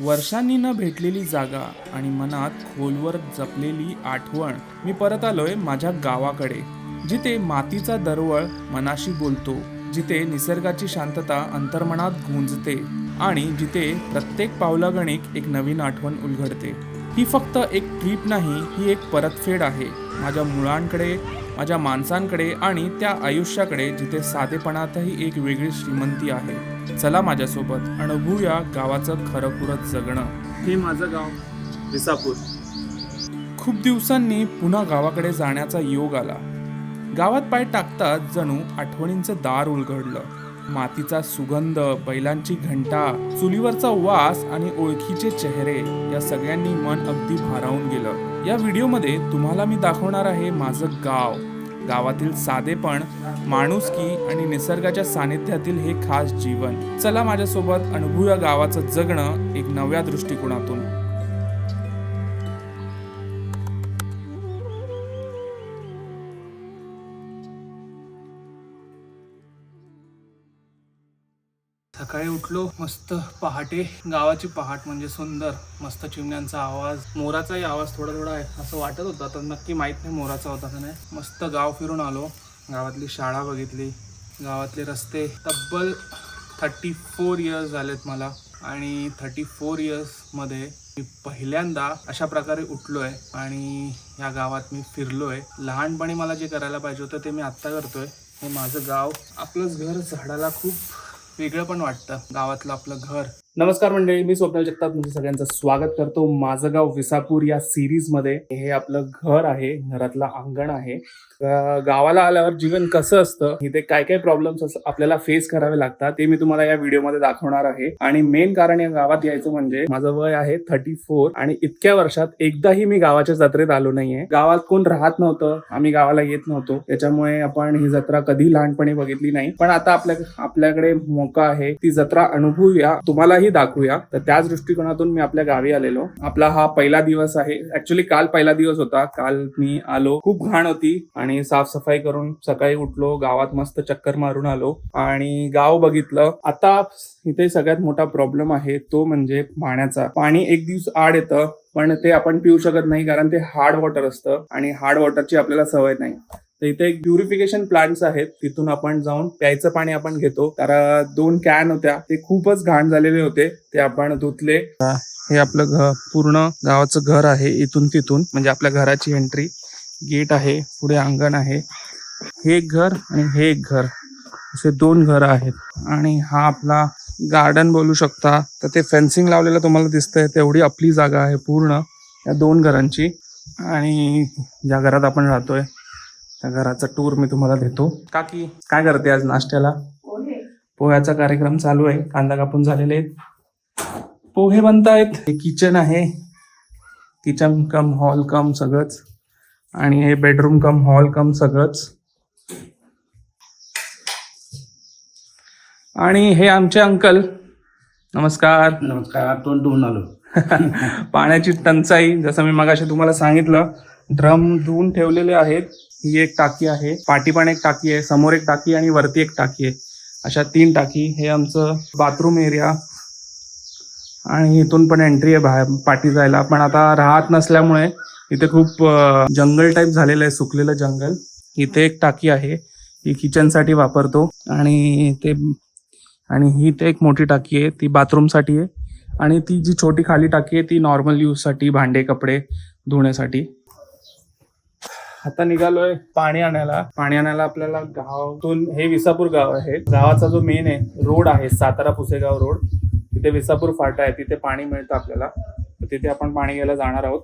वर्षांनी न भेटलेली जागा आणि मनात खोलवर जपलेली आठवण मी परत आलोय माझ्या गावाकडे जिथे मातीचा दरवळ मनाशी बोलतो जिथे निसर्गाची शांतता अंतर्मनात गुंजते आणि जिथे प्रत्येक पावलागणिक एक नवीन आठवण उलगडते. ही फक्त एक ट्रीप नाही ही एक परतफेड आहे. माझ्या मुळांकडे माझ्या माणसांकडे आणि त्या आयुष्याकडे जिथे साधेपणातही एक वेगळी श्रीमंती आहे. चला माझ्यासोबत अनुभवूया गावाचं खरंखुरं जगणं. हे माझं गाव विसापूर. खूप दिवसांनी पुन्हा गावाकडे जाण्याचा योग आला. गावात पाय टाकताच जणू आठवणींचं दार उलगडलं. मातीचा सुगंध बैलांची घंटा चुलीवरचा वास आणि ओळखीचे चेहरे या सगळ्यांनी मन अगदी भारावून गेलं. या व्हिडिओमध्ये तुम्हाला मी दाखवणार आहे माझं गाव. गावातील साधेपण माणुसकी आणि निसर्गाच्या सानिध्यातील हे खास जीवन. चला माझ्यासोबत अनुभूया गावाचं जगणं एक नव्या दृष्टिकोनातून. उठलो मस्त पहाटे गावाची पहाट म्हणजे सुंदर मस्त चिमण्यांचा आवाज मोराचाही आवाज थोडा थोडा आहे असं वाटत होता तर नक्की माहीत नाही मोराचा होता का नाही. मस्त गाव फिरून आलो गावातली शाळा बघितली गावातले रस्ते तब्बल थर्टी फोर इयर्स झालेत मला आणि थर्टी फोर इयर्समध्ये मी पहिल्यांदा अशा प्रकारे उठलोय आणि या गावात मी फिरलोय. लहानपणी मला जे करायला पाहिजे होतं ते मी आत्ता करतोय. हे माझं गाव आपलंच घर झाडाला खूप वेगळं पण वाटतं. गावातलं आपलं घर. नमस्कार मंडळी मी स्वप्नाल जगताप तुमचं सगळ्यांचं स्वागत करतो. माझं गाव विसापूर या सिरीजमध्ये हे आपलं घर आहे घरातलं अंगण आहे. गावाला आल्यावर जीवन कसं असतं इथे काय काय प्रॉब्लेम्स आपल्याला फेस करावे लागतात ते मी तुम्हाला या व्हिडिओमध्ये दाखवणार आहे. आणि मेन कारण या गावात यायचं म्हणजे माझं वय आहे थर्टी फोर आणि इतक्या वर्षात एकदाही मी गावाच्या जत्रेत आलो नाहीये. गावात कोण राहत नव्हतं आम्ही गावाला येत नव्हतो. त्याच्यामुळे आपण ही जत्रा कधी लहानपणी बघितली नाही. पण आता आपल्या आपल्याकडे मोका आहे ती जत्रा अनुभवूया. तुम्हालाही दाखवूया. तर त्याच दृष्टिकोनातून मी आपल्या गावी आलेलो. आपला हा पहिला दिवस आहे. ऍक्च्युली काल पहिला दिवस होता. काल मी आलो. खूप घाण होती आणि साफसफाई करून सकाळी उठलो. गावात मस्त चक्कर मारून आलो. आणि गाव बघितलं. आता इथे सगळ्यात मोठा प्रॉब्लेम आहे तो म्हणजे पाण्याचा. पाणी एक दिवस आड येतं पण ते आपण पिऊ शकत नाही कारण ते हार्ड वॉटर असतं आणि हार्ड वॉटरची आपल्याला सवय नाही. तर इथे एक प्युरिफिकेशन प्लांट्स आहेत तिथून आपण जाऊन प्यायचं पाणी आपण घेतो. तर दोन कॅन होत्या ते खूपच घाण झालेले होते ते आपण धुतले. हे आपलं घर पूर्ण गावाचं घर आहे इथून तिथून म्हणजे आपल्या घराची एंट्री गेट आहे पुढे अंगण आहे. हे एक घर आणि हे एक घर. असे दोन घर आहेत. आणि हा आपला गार्डन बोलू शकता. तर ते फेन्सिंग लावलेलं तुम्हाला दिसतंय तेवढी आपली जागा आहे पूर्ण या दोन घरांची. आणि ज्या घरात आपण राहतोय त्या घराचा टूर मी तुम्हाला देतो. काकी. काय करते आज नाश्त्याला? पोह्याचा कार्यक्रम चालू आहे. कांदा कापून झालेले आहेत. पोहे बनतायत. हे किचन आहे. किचन कम हॉल कम सगळंच. आणि हे बेडरूम कम हॉल कम सगळंच. आणि हे आमचे अंकल नमस्कार. नमस्कार. तोंड धुवून आलो. पाण्याची टंचाई जसं मी मगाशी तुम्हाला सांगितलं ड्रम धुवून ठेवलेले आहेत. ही एक टाकी आहे. पाठी पण एक टाकी आहे. समोर एक टाकी आणि वरती एक टाकी आहे. अशा तीन टाकी. हे आमचं बाथरूम एरिया आणि इथून पण एंट्री आहे बाहेर पाठी जायला. पण आता राहत नसल्यामुळे इथे खूप जंगल टाईप झालेलं आहे सुकलेलं जंगल इथे एक टाकी आहे. ही किचनसाठी वापरतो. आणि ते आणि ही ते एक मोठी टाकी आहे. ती बाथरूमसाठी आहे. आणि ती जी छोटी खाली टाकी आहे ती नॉर्मल यूजसाठी भांडे कपडे धुण्यासाठी. आता निघालोय पाणी आणायला. पाणी आणायला आपल्याला गावातून हे विसापूर गाव आहे. गावाचा जो मेन आहे रोड आहे सातारा पुसेगाव रोड. तिथे विसापूर फाटा आहे तिथे पाणी मिळतं आपल्याला. तिथे आपण पाणी घ्यायला जाणार आहोत.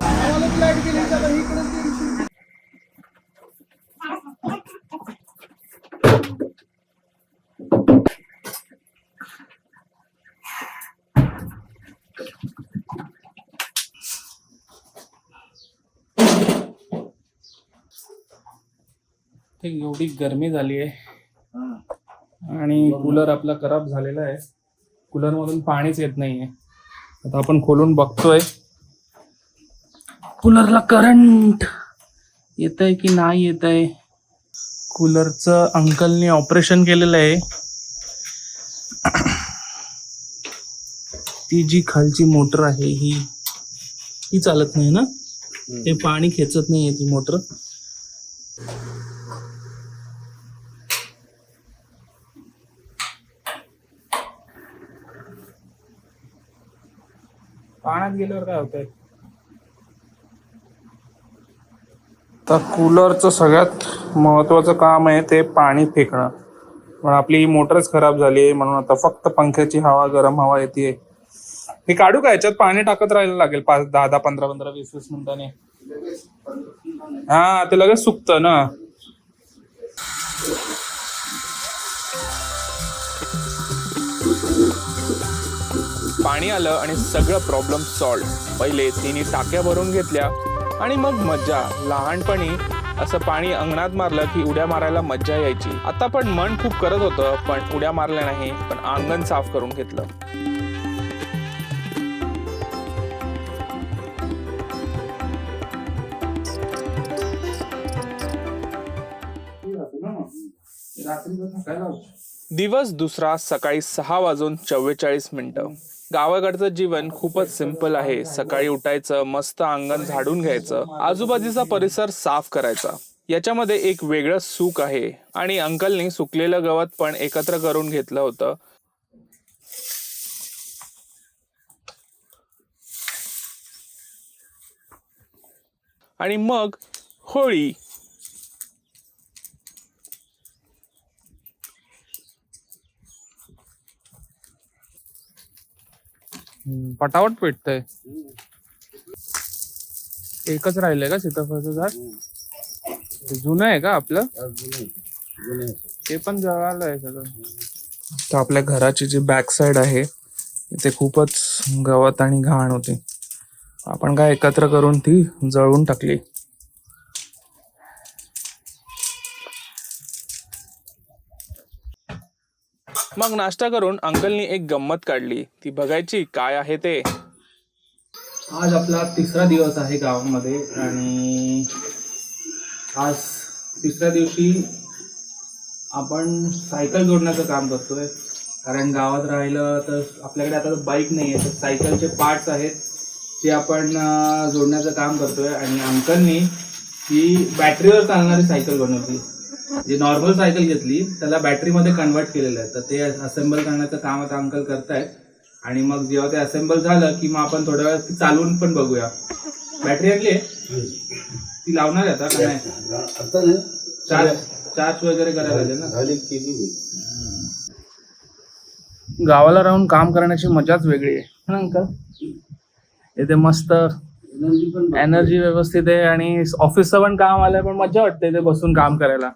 ते एवढी गरमी झाली आहे. आणि कूलर आपला खराब झालेला आहे. कूलर मधून पाणीच येत नाहीये. आता आपण खोलून बघतोय. कूलरला करंट येत आहे की नाही येत आहे कूलरचं अंकलने ऑपरेशन केलेलं आहे. ती जी खालची मोटर आहे ही ही चालत नाही ना? ते पाणी खेचत नाहीये ती मोटर. पाण्यात गेल्यावर काय होतंय? तर कूलरचं सगळ्यात महत्वाचं काम आहे ते पाणी फेकणं. पण आपली ही मोटरच खराब झाली आहे म्हणून आता फक्त पंख्याची हवा गरम हवा येते मी काढू का याच्यात? पाणी टाकत राहायला लागेल पाच दहा दहा पंधरा पंधरा वीस वीस मिनिटांनी. हा ते लगेच सुकतं ना. पाणी आलं आणि सगळं प्रॉब्लेम सॉल्व पहिले तिने टाक्या भरून घेतल्या आणि मग मज्जा. लहानपणी असं पाणी अंगणात मारलं की उड्या मारायला मज्जा यायची. आता पण मन खूप करत होतं पण उड्या मारल्या नाही पण अंगण साफ करून घेतलं. दिवस दुसरा सकाळी सहा वाजून चव्वेचाळीस मिनिटं. गावाकडचं जीवन खूपच सिंपल आहे. सकाळी उठायचं मस्त अंगण झाडून घ्यायचं आजूबाजूचा परिसर साफ करायचा. याच्यामध्ये एक वेगळं सुख आहे. आणि अंकलनी सुकलेलं गवत पण एकत्र करून घेतलं होतं. आणि मग होळी. पटापट पेटतंय. एकच राहिलंय का सीताफळचं झाड? ते जुनं आहे का आपलं? ते पण जळालंय सगळं. तर आपल्या घराची जी बॅक साइड आहे इथे खूपच गवत आणि घाण होती. आपण काय एकत्र करून ती जळवून टाकली. मग नाश्ता करून अंकलनी एक गंमत काढली. ती बघायची काय आहे ते. आज आपला तिसरा दिवस आहे गावामध्ये आणि आज तिसऱ्या दिवशी आपण सायकल जोडण्याचं काम करतोय. कारण गावात राहिलं तर आपल्याकडे आता बाईक नाही आहे तर सायकलचे पार्ट्स आहेत ते आपण जोडण्याचं काम करतोय. आणि अंकलनी ही बॅटरीवर चालणारी सायकल बनवली. जी नॉर्मल सायकल घेतली त्याला बॅटरीमध्ये कन्वर्ट केलेलं आहे. तर ते असेंबल करण्याचं काम आता अंकल करतायत. आणि मग जेव्हा ते असेंबल झालं की मग आपण थोड्या वेळ ती चालवून पण बघूया. बॅटरी आणली आहे? ती लावणार आहे आता का नाही? आता नाही. चार्ज चार्ज वगैरे करायला लागेल ना? झाली केली मी. गावाला राहून काम करण्याची मजाच वेगळी आहे. ना अंकल इथे मस्त एनर्जी व्यवस्थित आहे आणि ऑफिसचं पण काम आलंय पण मजा वाटते इथे बसून काम करायला.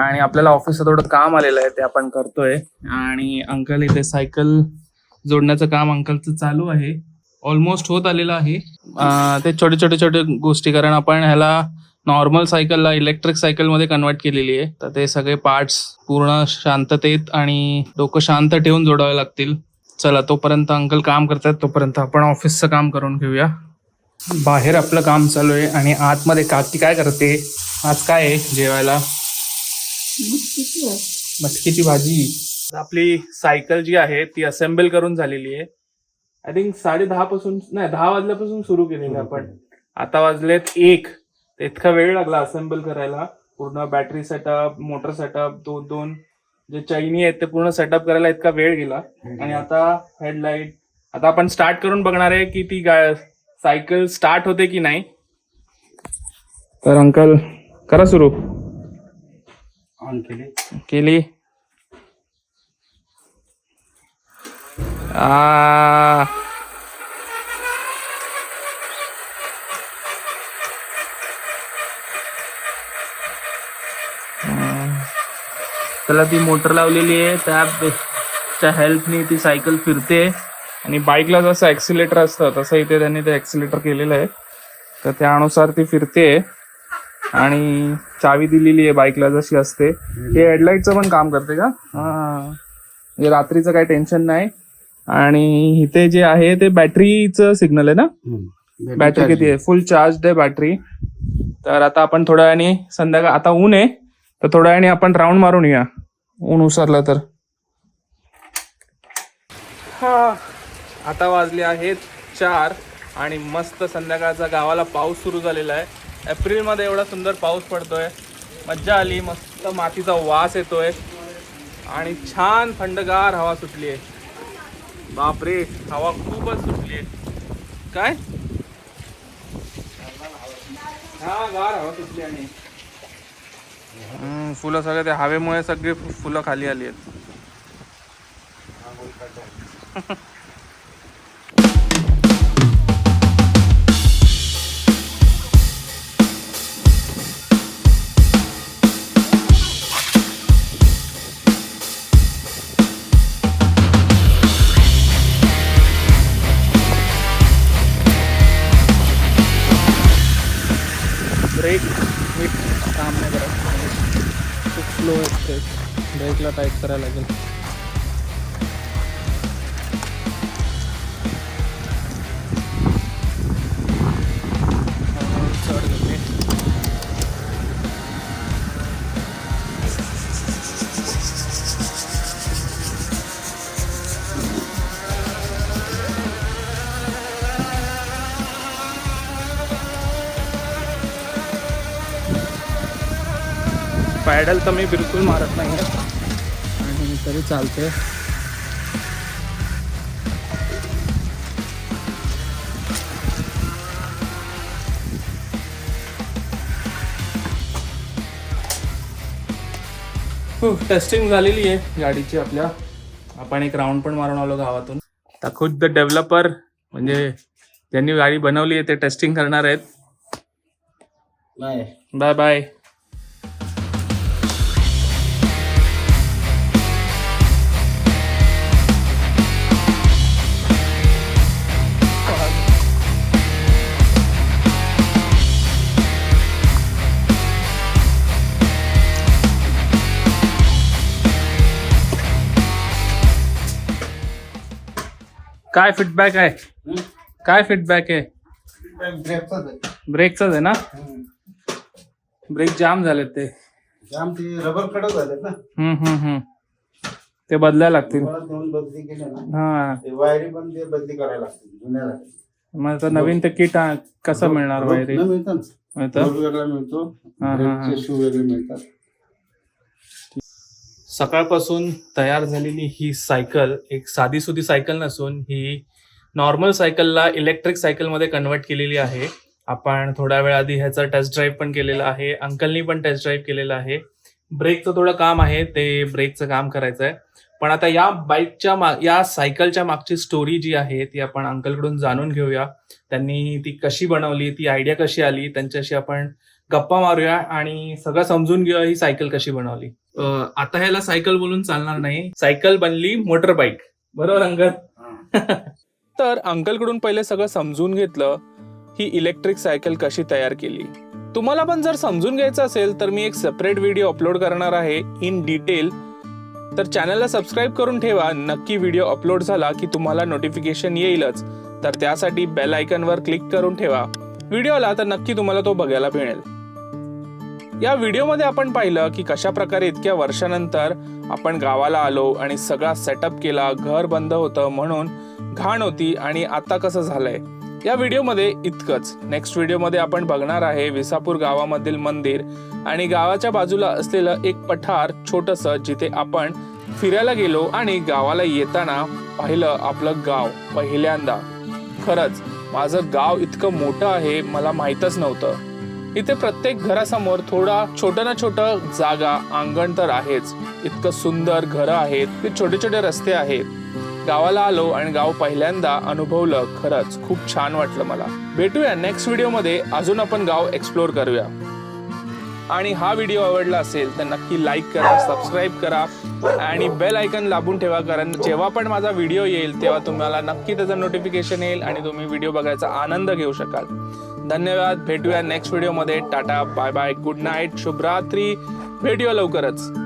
आणि आपल्याला ऑफिसचं थोडं काम आलेलं आहे ते आपण करतोय. आणि अंकल इथे सायकल जोडण्याचं काम अंकलचं चालू आहे. ऑलमोस्ट होत आलेलं आहे. ते छोटे छोटे छोटे गोष्टी कारण आपण ह्याला नॉर्मल सायकलला इलेक्ट्रिक सायकलमध्ये कन्वर्ट केलेली आहे. तर ते सगळे पार्ट्स पूर्ण शांततेत आणि डोकं शांत ठेवून जोडावे लागतील. चला तोपर्यंत अंकल काम करतात तोपर्यंत आपण ऑफिसचं काम करून घेऊया. बाहेर आपलं काम चालू आहे आणि आतमध्ये काकी काय करते? आज काय आहे जेवायला? मटकीची भाजी. आपली सायकल जी आहे ती असेंबल करून झालेली आहे. आय थिंक साडे दहा पासून नाही दहा वाजल्यापासून सुरू केलेली आपण. आता वाजलेत एक. इतका वेळ लागला असेंबल करायला. पूर्ण बॅटरी सेटअप मोटर सेटअप दोन दोन. जे चैनी आहेत ते पूर्ण सेटअप करायला इतका वेळ गेला. आणि आता हेडलाईट आता आपण स्टार्ट करून बघणार आहे की ती गा सायकल स्टार्ट होते की नाही. तर अंकल करा सुरू. ऑन केली. केली. आ. त्याला ती मोटर लावलेली आहे त्या त्या हेल्पनी ती सायकल फिरते. आणि बाईकला जसं ॲक्सिलेटर असतं तसं इथे त्यांनी ते ॲक्सिलेटर केलेलं आहे. तर त्यानुसार ती फिरते. आणि चावी दिलेली आहे बाईकला जशी असते. हे हेडलाईटचं पण काम करते का? हा. रात्रीचं काही टेन्शन नाही. आणि इथे जे आहे ते बॅटरीचं सिग्नल आहे ना? बॅटरी किती आहे? फुल चार्ज आहे बॅटरी. तर आता आपण थोड्या वेळाने संध्याकाळ आता ऊन आहे. तर थोड्या वेळाने आपण राऊंड मारून येऊया. ऊन उसरलं तर. हा. आता वाजले आहेत चार आणि मस्त संध्याकाळचा गावाला पाऊस सुरू झालेला आहे. एप्रिलमध्ये एवढा सुंदर पाऊस पडतोय. मज्जा आली मस्त मातीचा वास येतोय. आणि छान थंडगार हवा सुटली आहे. बापरे हवा खूपच सुटली आहे. काय? हा गार हवा सुटली आणि फुलं सगळे त्या हवेमुळे सगळी फुलं खाली आली आहेत. ब्रेकला टाईट करायला लागेल. पॅडल तर मी बिलकुल मारत नाही. आणि तरी चालते टेस्टिंग झालेली आहे गाडीची आपल्या. आपण एक राऊंड पण मारून आलो गावातून. आता खुद डेव्हलपर म्हणजे ज्यांनी गाडी बनवली आहे ते टेस्टिंग करणार आहेत. नाही बाय बाय काय फीडबॅक आहे? काय फीडबॅक आहे? ब्रेकचाच आहे ना. ब्रेक जाम झालेत ते. जाम ते रबर कडक झालेत ना? हम्म हम्म हम्म. ते बदलायला लागतील. परत नेऊन बदली केली ना? हा. ते वायरी पण ते बदली करायला लागतील जुन्या. मग आता नवीन ते किट कसं मिळणार न? मिळतं. ब्रेकचे शू मिळतात. सकाळपासून तयार झालेली ही सायकल एक साधी सुधी सायकल नसून ही नॉर्मल सायकलला इलेक्ट्रिक सायकलमध्ये कन्वर्ट केलेली आहे. आपण थोड्या वेळ आधी ह्याचा टेस्ट ड्राईव्ह पण केलेला आहे. अंकलनी पण टेस्ट ड्राईव्ह केलेला आहे. ब्रेकचं थोडं काम आहे ते ब्रेकचं काम करायचं आहे पण आता या बाईकच्या माग या सायकलच्या मागची स्टोरी जी आहे ती आपण अंकलकडून जाणून घेऊया. त्यांनी ती कशी बनवली ती आयडिया कशी आली त्यांच्याशी आपण गप्पा मारूया आणि सगळं समजून घेऊया ही सायकल कशी बनवली. आता ह्याला सायकल बोलून चालणार नाही. सायकल बनली मोटर बाईक बरोबर अंकल तर अंकलकडून पहिले सगळं समजून घेतलं ही इलेक्ट्रिक सायकल कशी तयार केली. तुम्हाला पण जर समजून घ्यायचं असेल तर मी एक सेपरेट व्हिडिओ अपलोड करणार आहे इन डिटेल तर चॅनलला सबस्क्राईब करून ठेवा. नक्की व्हिडिओ अपलोड झाला की तुम्हाला नोटिफिकेशन येईलच. तर त्यासाठी बेल आयकनवर क्लिक करून ठेवा. व्हिडिओ आला तर नक्की तुम्हाला तो बघायला मिळेल. या व्हिडिओमध्ये आपण पाहिलं की कशा प्रकारे इतक्या वर्षानंतर आपण गावाला आलो आणि सगळा सेटअप केला घर बंद होतं म्हणून घाण होती आणि आता कसं झालंय? या व्हिडिओमध्ये इतकंच. नेक्स्ट व्हिडिओमध्ये आपण बघणार आहे विसापूर गावामधील मंदिर आणि गावाच्या बाजूला असलेलं एक पठार छोटस जिथे आपण फिरायला गेलो आणि गावाला येताना पाहिलं आपलं गाव पहिल्यांदा. खरंच माझं गाव इतकं मोठं आहे मला माहीतच नव्हतं. इथे प्रत्येक घरासमोर थोडा छोटं ना छोटं जागा अंगण तर आहेच. इतकं सुंदर घरं आहेत ते छोटे छोटे रस्ते आहेत. गावाला आलो आणि गाव पहिल्यांदा अनुभवलं खरंच खूप छान वाटलं मला. भेटूया नेक्स्ट व्हिडिओमध्ये अजून आपण गाव एक्सप्लोर करूया. आणि हा व्हिडिओ आवडला असेल तर नक्की लाईक करा सबस्क्राईब करा आणि बेल आयकन लाभून ठेवा कारण जेव्हा पण माझा व्हिडिओ येईल तेव्हा तुम्हाला नक्की त्याचं नोटिफिकेशन येईल आणि तुम्ही व्हिडिओ बघायचा आनंद घेऊ शकाल. धन्यवाद. भेटूया नेक्स्ट व्हिडिओमध्ये tata bye bye good night शुभरात्री. भेटूया लवकरच.